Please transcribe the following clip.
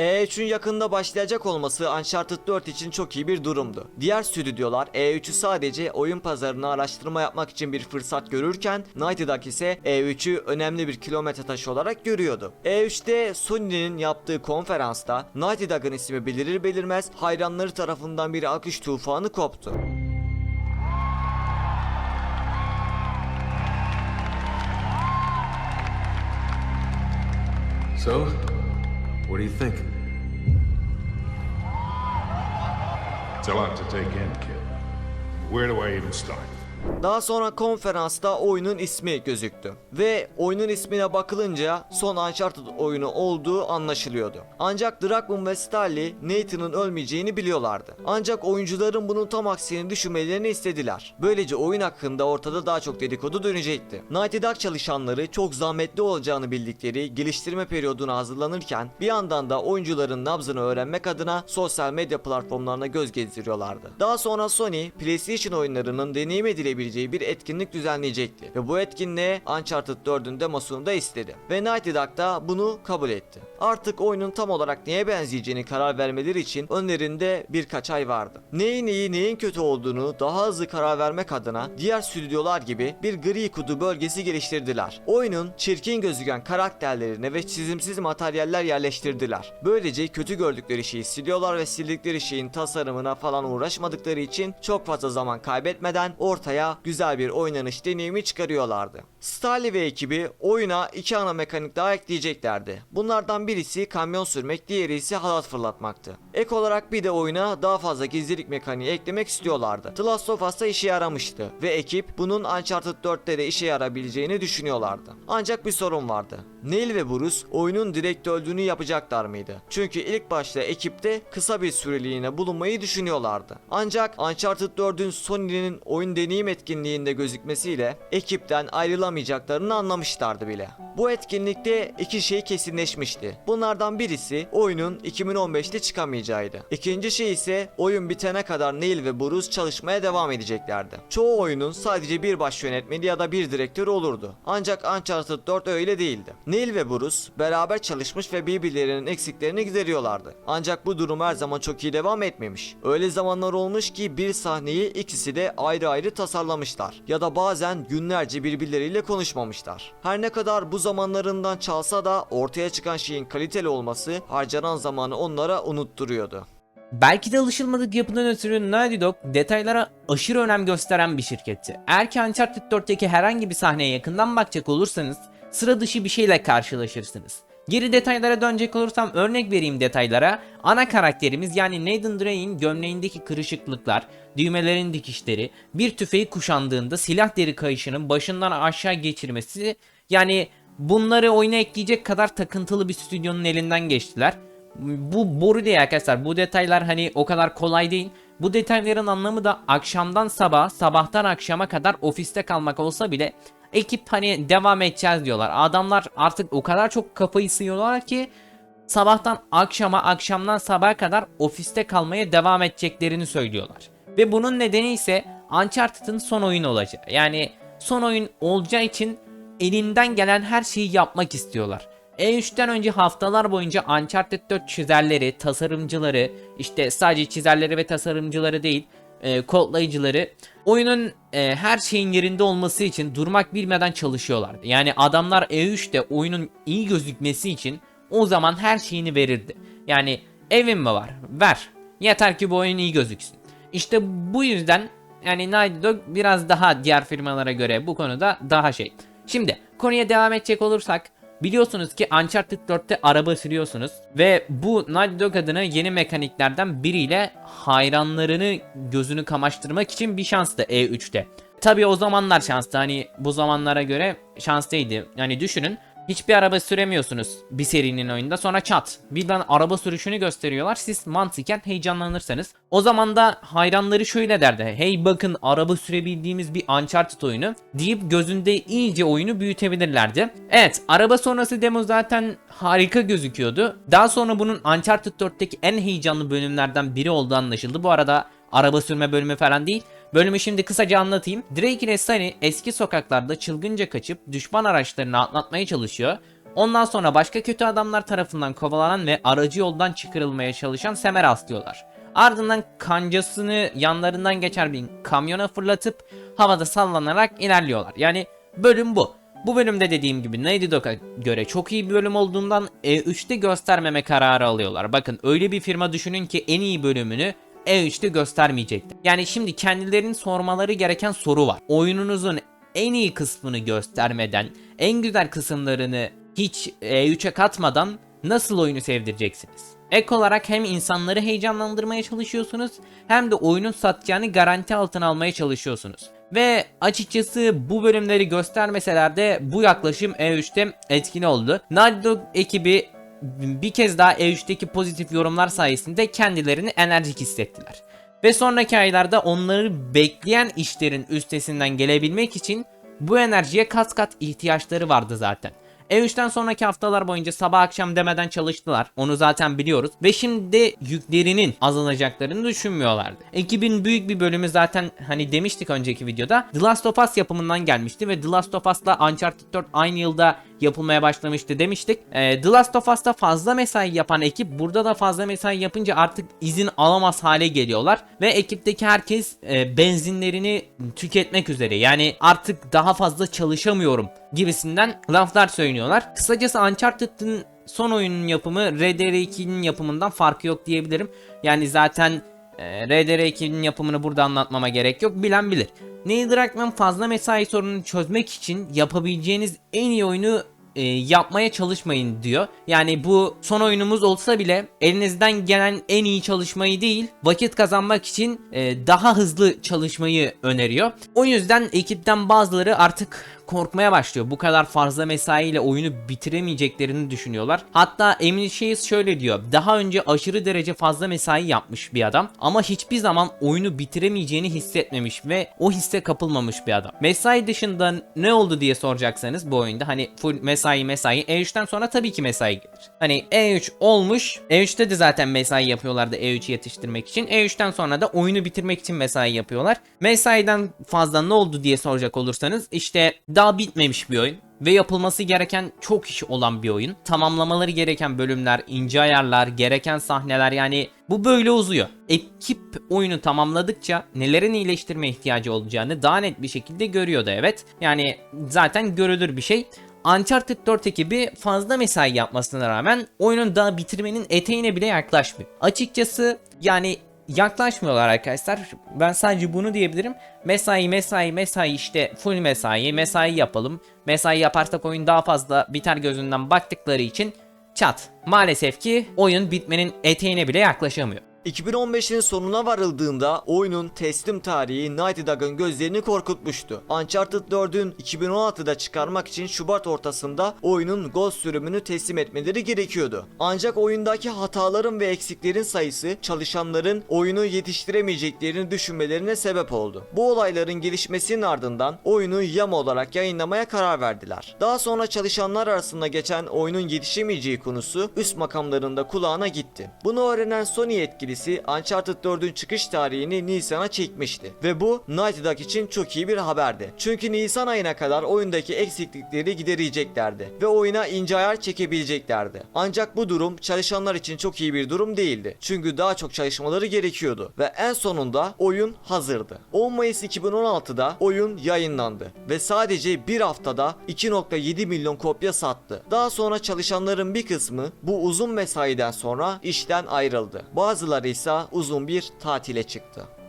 E3'ün yakında başlayacak olması Uncharted 4 için çok iyi bir durumdu. Diğer stüdyolar E3'ü sadece oyun pazarına araştırma yapmak için bir fırsat görürken Naughty Dog ise E3'ü önemli bir kilometre taşı olarak görüyordu. E3'te Sony'nin yaptığı konferansta Naughty Dog'ın ismi belirir belirmez hayranları tarafından bir alkış tufanı koptu. So, what do you think? It's a lot to take in, kid. Where do I even start? Daha sonra konferansta oyunun ismi gözüktü. Ve oyunun ismine bakılınca son Uncharted oyunu olduğu anlaşılıyordu. Ancak Druckmann ve Stanley Nathan'ın ölmeyeceğini biliyorlardı. Ancak oyuncuların bunun tam aksini düşünmelerini istediler. Böylece oyun hakkında ortada daha çok dedikodu dönecekti. Naughty Dog çalışanları çok zahmetli olacağını bildikleri geliştirme periyoduna hazırlanırken bir yandan da oyuncuların nabzını öğrenmek adına sosyal medya platformlarına göz gezdiriyorlardı. Daha sonra Sony PlayStation oyunlarının deneyim edilebileceği bir etkinlik düzenleyecekti ve bu etkinliğe Uncharted 4'ün demosunu da istedi ve Naughty Dog da bunu kabul etti. Artık oyunun tam olarak neye benzeyeceğini karar vermeleri için önlerinde birkaç ay vardı. Neyin iyi neyin kötü olduğunu daha hızlı karar vermek adına diğer stüdyolar gibi bir gri kutu bölgesi geliştirdiler. Oyunun çirkin gözüken karakterlerine ve çizimsiz materyaller yerleştirdiler. Böylece kötü gördükleri şeyi siliyorlar ve sildikleri şeyin tasarımına falan uğraşmadıkları için çok fazla zaman kaybetmeden ortaya güzel bir oynanış deneyimi çıkarıyorlardı. Starly ve ekibi oyuna iki ana mekanik daha ekleyeceklerdi. Bunlardan birisi kamyon sürmek, diğeri ise halat fırlatmaktı. Ek olarak bir de oyuna daha fazla gizlilik mekaniği eklemek istiyorlardı. The Last of Us'ta işe yaramıştı ve ekip bunun Uncharted 4'te de işe yarabileceğini düşünüyorlardı. Ancak bir sorun vardı. Neil ve Bruce oyunun direkt öldüğünü yapacaklar mıydı? Çünkü ilk başta ekipte kısa bir süreliğine bulunmayı düşünüyorlardı. Ancak Uncharted 4'ün Sony'nin oyun deneyim etkinliğinde gözükmesiyle ekipten ayrılamayacaklarını anlamışlardı bile. Bu etkinlikte iki şey kesinleşmişti. Bunlardan birisi oyunun 2015'te çıkamayacağıydı. İkinci şey ise oyun bitene kadar Neil ve Bruce çalışmaya devam edeceklerdi. Çoğu oyunun sadece bir baş yönetmeni ya da bir direktör olurdu. Ancak Uncharted 4 öyle değildi. Neil ve Bruce beraber çalışmış ve birbirlerinin eksiklerini gideriyorlardı. Ancak bu durum her zaman çok iyi devam etmemiş. Öyle zamanlar olmuş ki bir sahneyi ikisi de ayrı ayrı tasarlamışlar. Ya da bazen günlerce birbirleriyle konuşmamışlar. Her ne kadar bu zamanlarından çalsa da ortaya çıkan şeyin kaliteli olması harcanan zamanı onlara unutturuyordu. Belki de alışılmadık yapıdan ötürü Naughty Dog detaylara aşırı önem gösteren bir şirketti. Eğer ki Uncharted 4'teki herhangi bir sahneye yakından bakacak olursanız sıra dışı bir şeyle karşılaşırsınız. Geri detaylara dönecek olursam örnek vereyim detaylara. Ana karakterimiz yani Nathan Drake'in gömleğindeki kırışıklıklar, düğmelerin dikişleri, bir tüfeği kuşandığında silah deri kayışının başından aşağı geçirmesi yani bunları oyuna ekleyecek kadar takıntılı bir stüdyonun elinden geçtiler. Bu boru değil arkadaşlar. Bu detaylar hani o kadar kolay değil. Bu detayların anlamı da akşamdan sabah, sabahtan akşama kadar ofiste kalmak olsa bile ekip hani devam edeceğiz diyorlar. Adamlar artık o kadar çok kafayı sıyıyorlar ki sabahtan akşama, akşamdan sabaha kadar ofiste kalmaya devam edeceklerini söylüyorlar. Ve bunun nedeni ise Uncharted'ın son oyun olacağı. Yani son oyun olacağı için elinden gelen her şeyi yapmak istiyorlar. E3'ten önce haftalar boyunca Uncharted 4 çizerleri, tasarımcıları, işte sadece çizerleri ve tasarımcıları değil, e, kodlayıcıları oyunun e, her şeyin yerinde olması için durmak bilmeden çalışıyorlardı. Yani adamlar E3'te oyunun iyi gözükmesi için o zaman her şeyini verirdi. Yani evin mi var? Ver. Yeter ki bu oyun iyi gözüksün. İşte bu yüzden yani Naughty Dog biraz daha diğer firmalara göre bu konuda daha şey. Şimdi konuya devam edecek olursak Biliyorsunuz ki Uncharted 4'te araba sürüyorsunuz ve bu Naughty Dog adına yeni mekaniklerden biriyle hayranlarını gözünü kamaştırmak için bir şanstı E3'te. Tabi o zamanlar şanstı hani bu zamanlara göre şanslıydı. Yani düşünün hiçbir araba süremiyorsunuz bir serinin oyunda. Sonra çat. Birden araba sürüşünü gösteriyorlar. Siz mantıken heyecanlanırsanız o zaman da hayranları şöyle derdi. Hey bakın araba sürebildiğimiz bir Uncharted oyunu deyip gözünde iyice oyunu büyütebilirlerdi. Evet araba sonrası demo zaten harika gözüküyordu. Daha sonra bunun Uncharted 4'teki en heyecanlı bölümlerden biri olduğu anlaşıldı. Bu arada araba sürme bölümü falan değil. Bölümü şimdi kısaca anlatayım. Drake ile Sunny eski sokaklarda çılgınca kaçıp düşman araçlarını atlatmaya çalışıyor. Ondan sonra başka kötü adamlar tarafından kovalanan ve aracı yoldan çıkarılmaya çalışan Semeras diyorlar. Ardından kancasını yanlarından geçer bir kamyona fırlatıp havada sallanarak ilerliyorlar. Yani bölüm bu. Bu bölümde dediğim gibi Naughty Dog'a göre çok iyi bir bölüm olduğundan E3'te göstermeme kararı alıyorlar. Bakın öyle bir firma düşünün ki en iyi bölümünü E3'te göstermeyecekti. Yani şimdi kendilerinin sormaları gereken soru var. Oyununuzun en iyi kısmını göstermeden, en güzel kısımlarını hiç E3'e katmadan nasıl oyunu sevdireceksiniz? Ek olarak hem insanları heyecanlandırmaya çalışıyorsunuz hem de oyunun satacağını garanti altına almaya çalışıyorsunuz. Ve açıkçası bu bölümleri göstermeseler de bu yaklaşım E3'te etkili oldu. Naughty Dog ekibi bir kez daha E3'teki pozitif yorumlar sayesinde kendilerini enerjik hissettiler. Ve sonraki aylarda onları bekleyen işlerin üstesinden gelebilmek için bu enerjiye kat kat ihtiyaçları vardı zaten. E3'ten sonraki haftalar boyunca sabah akşam demeden çalıştılar. Onu zaten biliyoruz. Ve şimdi yüklerinin azalacaklarını düşünmüyorlardı. Ekibin büyük bir bölümü zaten hani demiştik önceki videoda The Last of Us yapımından gelmişti ve The Last of Us'la Uncharted 4 aynı yılda yapılmaya başlamıştı demiştik. Ee, The Last of Us'ta fazla mesai yapan ekip burada da fazla mesai yapınca artık izin alamaz hale geliyorlar ve ekipteki herkes e, benzinlerini tüketmek üzere. Yani artık daha fazla çalışamıyorum gibisinden laflar söylüyorlar. Kısacası Uncharted'ın son oyunun yapımı RDR2'nin yapımından farkı yok diyebilirim. Yani zaten e, RDR2'nin yapımını burada anlatmama gerek yok. Bilen bilir. Neil Druckmann fazla mesai sorununu çözmek için yapabileceğiniz en iyi oyunu e, yapmaya çalışmayın diyor. Yani bu son oyunumuz olsa bile elinizden gelen en iyi çalışmayı değil vakit kazanmak için e, daha hızlı çalışmayı öneriyor. O yüzden ekipten bazıları artık korkmaya başlıyor. Bu kadar fazla mesaiyle oyunu bitiremeyeceklerini düşünüyorlar. Hatta Emily Shays şöyle diyor. Daha önce aşırı derece fazla mesai yapmış bir adam ama hiçbir zaman oyunu bitiremeyeceğini hissetmemiş ve o hisse kapılmamış bir adam. Mesai dışında ne oldu diye soracaksanız bu oyunda hani full mesai mesai E3'ten sonra tabii ki mesai gelir. Hani E3 olmuş. E3'te de zaten mesai yapıyorlardı E3'ü yetiştirmek için. E3'ten sonra da oyunu bitirmek için mesai yapıyorlar. Mesaiden fazla ne oldu diye soracak olursanız işte daha bitmemiş bir oyun ve yapılması gereken çok iş olan bir oyun. Tamamlamaları gereken bölümler, ince ayarlar, gereken sahneler yani bu böyle uzuyor. Ekip oyunu tamamladıkça nelerin iyileştirme ihtiyacı olacağını daha net bir şekilde görüyordu evet. Yani zaten görülür bir şey. Uncharted 4 ekibi fazla mesai yapmasına rağmen oyunun daha bitirmenin eteğine bile yaklaşmıyor. Açıkçası yani yaklaşmıyorlar arkadaşlar. Ben sadece bunu diyebilirim. Mesai mesai mesai işte full mesai mesai yapalım. Mesai yaparsak oyun daha fazla biter gözünden baktıkları için çat. Maalesef ki oyun bitmenin eteğine bile yaklaşamıyor. 2015'in sonuna varıldığında oyunun teslim tarihi Naughty Dog'ın gözlerini korkutmuştu. Uncharted 4'ün 2016'da çıkarmak için Şubat ortasında oyunun Ghost sürümünü teslim etmeleri gerekiyordu. Ancak oyundaki hataların ve eksiklerin sayısı çalışanların oyunu yetiştiremeyeceklerini düşünmelerine sebep oldu. Bu olayların gelişmesinin ardından oyunu yam olarak yayınlamaya karar verdiler. Daha sonra çalışanlar arasında geçen oyunun yetişemeyeceği konusu üst makamlarında kulağına gitti. Bunu öğrenen Sony yetkilisi Uncharted 4'ün çıkış tarihini Nisan'a çekmişti. Ve bu Naughty Dog için çok iyi bir haberdi. Çünkü Nisan ayına kadar oyundaki eksiklikleri gidereceklerdi ve oyuna ince ayar çekebileceklerdi. Ancak bu durum çalışanlar için çok iyi bir durum değildi. Çünkü daha çok çalışmaları gerekiyordu ve en sonunda oyun hazırdı. 10 Mayıs 2016'da oyun yayınlandı ve sadece bir haftada 2.7 milyon kopya sattı. Daha sonra çalışanların bir kısmı bu uzun mesaiden sonra işten ayrıldı. Bazıları ise uzun bir tatile çıktı.